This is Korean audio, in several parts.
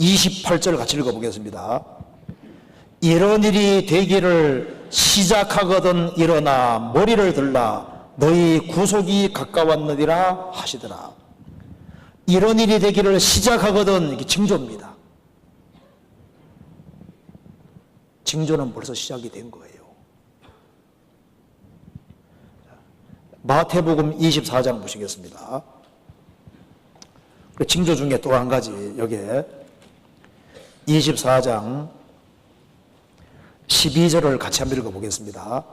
28절 같이 읽어보겠습니다. 이런 일이 되기를 시작하거든 일어나 머리를 들라 너희 구속이 가까웠느니라 하시더라. 이런 일이 되기를 시작하거든 이게 징조입니다. 징조는 벌써 시작이 된 거예요. 마태복음 24장 보시겠습니다. 그 징조 중에 또 한 가지 여기에 24장 12절을 같이 한번 읽어보겠습니다.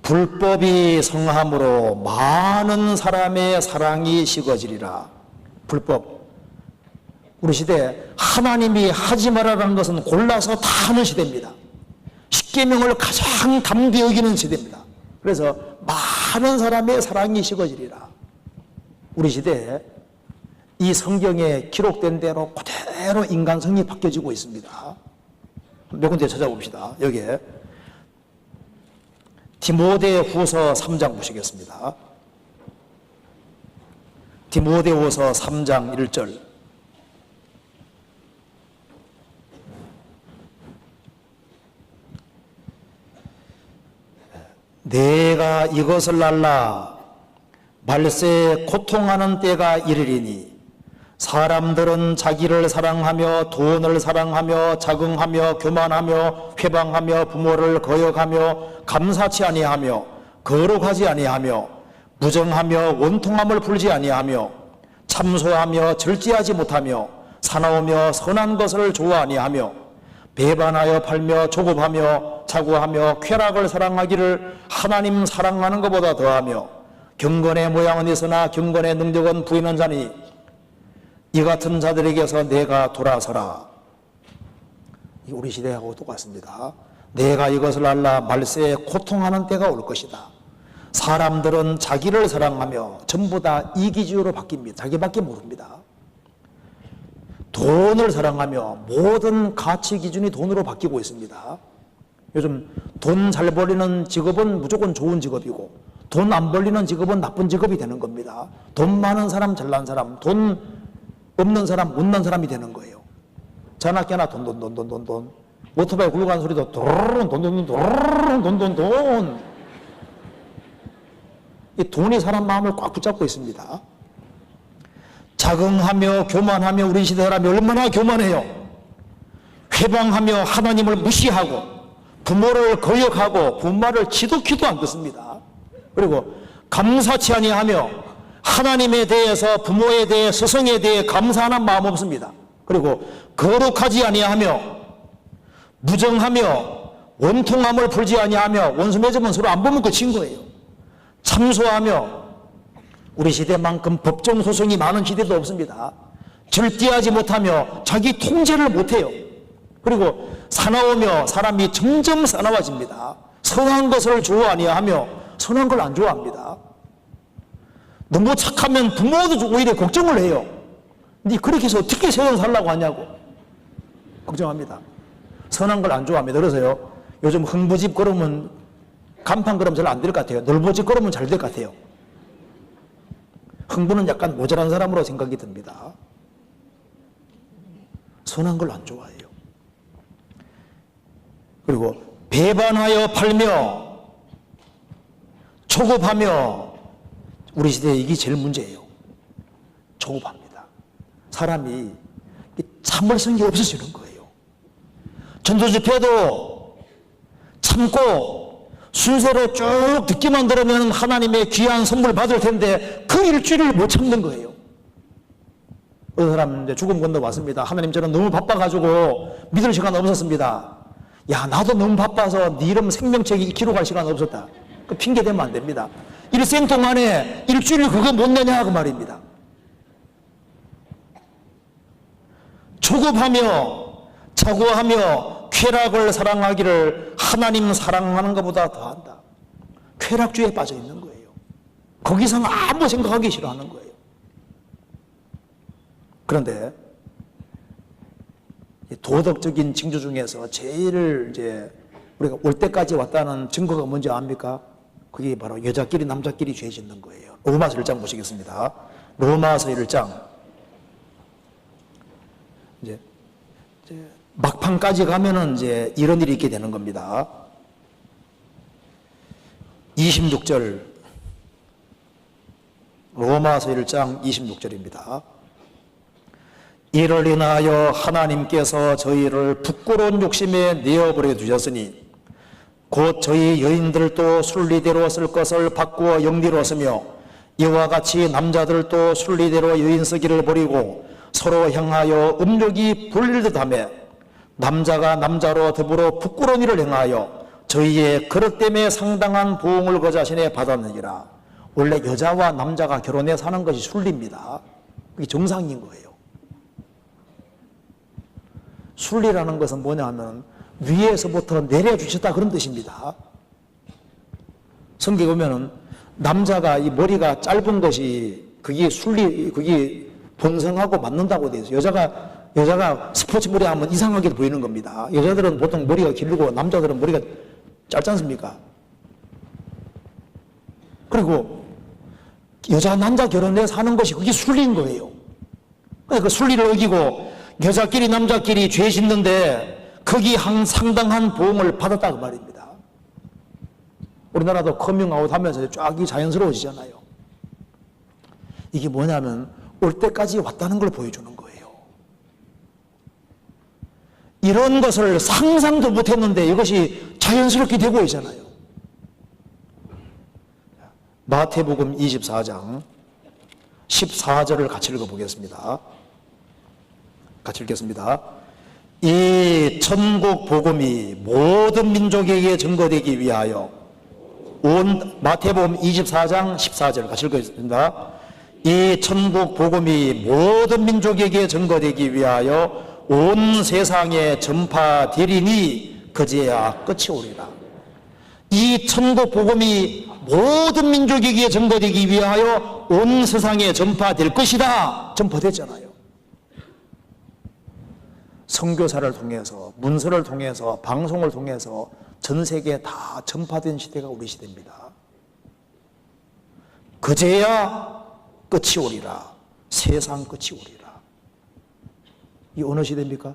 불법이 성함으로 많은 사람의 사랑이 식어지리라. 불법. 우리 시대 하나님이 하지 말아라는 것은 골라서 다 하는 시대입니다. 십계명을 가장 담대 여기는 시대입니다. 그래서 많은 사람의 사랑이 식어지리라. 우리 시대에 이 성경에 기록된 대로 그대로 인간성이 바뀌어지고 있습니다. 몇 군데 찾아봅시다. 여기에 디모데 후서 3장 보시겠습니다. 디모데 후서 3장 1절 내가 이것을 알라 말세 고통하는 때가 이르리니 사람들은 자기를 사랑하며 돈을 사랑하며 자긍하며 교만하며 회방하며 부모를 거역하며 감사치 아니하며 거룩하지 아니하며 무정하며 원통함을 풀지 아니하며 참소하며 절제하지 못하며 사나우며 선한 것을 좋아하니 하며 배반하여 팔며 조급하며 자고하며 쾌락을 사랑하기를 하나님 사랑하는 것보다 더하며 경건의 모양은 있으나 경건의 능력은 부인한 자니 이 같은 자들에게서 내가 돌아서라. 이 우리 시대하고 똑같습니다. 내가 이것을 알라 말세에 고통하는 때가 올 것이다. 사람들은 자기를 사랑하며 전부 다 이기주의로 바뀝니다. 자기밖에 모릅니다. 돈을 사랑하며 모든 가치 기준이 돈으로 바뀌고 있습니다. 요즘 돈 잘 벌리는 직업은 무조건 좋은 직업이고 돈 안 벌리는 직업은 나쁜 직업이 되는 겁니다. 돈 많은 사람, 잘난 사람, 돈 없는 사람, 못난 사람이 되는 거예요. 전학교나 돈, 돈, 돈, 돈, 돈, 돈. 오토바이 굴러 가는 소리도 도르릉, 돈, 돈, 돈, 돈, 돈, 돈. 이 돈이 사람 마음을 꽉 붙잡고 있습니다. 자긍하며 교만하며 우리 시대 사람이 얼마나 교만해요. 회방하며 하나님을 무시하고 부모를 거역하고 부모를 지독히도 안 듣습니다. 그리고 감사치 아니하며 하나님에 대해서 부모에 대해 스승에 대해 감사하는 마음 없습니다. 그리고 거룩하지 아니하며 무정하며 원통함을 풀지 아니하며 원수 맺으면 서로 안 보면 끝인 거예요. 참소하며 우리 시대만큼 법정 소송이 많은 시대도 없습니다. 절대하지 못하며 자기 통제를 못해요. 그리고 사나우며 사람이 점점 사나워집니다. 선한 것을 좋아하니하며 선한 걸 안 좋아합니다. 너무 착하면 부모도 오히려 걱정을 해요. 네 그렇게 해서 어떻게 세상 살라고 하냐고 걱정합니다. 선한 걸 안 좋아합니다. 그래서요 요즘 흥부집 걸으면 간판 걸으면 잘 안 될 것 같아요. 넓어집 걸으면 잘 될 것 같아요. 흥부는 약간 모자란 사람으로 생각이 듭니다. 선한 걸 안 좋아해요. 그리고 배반하여 팔며 초급하며 우리 시대에 이게 제일 문제예요. 초급합니다. 사람이 참을성이 없어지는 거예요. 전도 집회도 참고 순서로 쭉 듣기만 들으면 하나님의 귀한 선물 받을 텐데 그 일주일을 못 참는 거예요. 어떤 사람 이제 죽음 건너 왔습니다. 하나님 저는 너무 바빠가지고 믿을 시간 없었습니다. 야 나도 너무 바빠서 네 이름 생명책이 익히러 갈 시간 없었다. 그 핑계 대면 안 됩니다. 일생 동안에 일주일 그거 못 내냐 그 말입니다. 조급하며 자고하며 쾌락을 사랑하기를 하나님 사랑하는 것보다 더한다. 쾌락주의에 빠져 있는 거예요. 거기서 아무 생각하기 싫어하는 거예요. 그런데 도덕적인 징조 중에서 제일 이제 우리가 올 때까지 왔다는 증거가 뭔지 압니까? 그게 바로 여자끼리 남자끼리 죄 짓는 거예요. 로마서 1장 보시겠습니다. 로마서 1장 이제, 이제 막판까지 가면은 이제 이런 일이 있게 되는 겁니다. 26절 로마서 1장 26절입니다. 이를 인하여 하나님께서 저희를 부끄러운 욕심에 내어버려 두셨으니 곧 저희 여인들도 순리대로 쓸 것을 바꾸어 영리로 쓰며 이와 같이 남자들도 순리대로 여인 쓰기를 버리고 서로 향하여 음욕이 불릴 듯 하며 남자가 남자로 더불어 부끄러운 일을 행하여 저희의 그릇 때문에 상당한 보응을 그 자신에 받았느니라. 원래 여자와 남자가 결혼해 사는 것이 순리입니다. 그게 정상인 거예요. 순리라는 것은 뭐냐 하면 위에서부터 내려주셨다 그런 뜻입니다. 성경에 보면은 남자가 이 머리가 짧은 것이 그게 순리, 그게 본성하고 맞는다고 되어 있어요. 여자가, 여자가 스포츠 머리 하면 이상하게 보이는 겁니다. 여자들은 보통 머리가 길고 남자들은 머리가 짧지 않습니까? 그리고 여자, 남자 결혼해 사는 것이 그게 순리인 거예요. 그 순리를 어기고 여자끼리 남자끼리 죄 짓는데 거기 한 상당한 보험을 받았다 그 말입니다. 우리나라도 커밍아웃 하면서 쫙 이 자연스러워지잖아요. 이게 뭐냐면 올 때까지 왔다는 걸 보여주는 거예요. 이런 것을 상상도 못했는데 이것이 자연스럽게 되고 있잖아요. 마태복음 24장 14절을 같이 읽어보겠습니다. 같이 읽겠습니다. 이 천국 복음이 모든 민족에게 증거되기 위하여 온 마태복음 24장 14절 같이 읽겠습니다. 이 천국 복음이 모든 민족에게 증거되기 위하여 온 세상에 전파되리니 그제야 끝이 오리라. 이 천국 복음이 모든 민족에게 증거되기 위하여 온 세상에 전파될 것이다. 전파됐잖아요. 선교사를 통해서 문서를 통해서 방송을 통해서 전 세계에 다 전파된 시대가 우리 시대입니다. 그제야 끝이 오리라. 세상 끝이 오리라. 이 어느 시대입니까?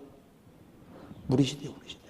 우리 시대, 우리 시대.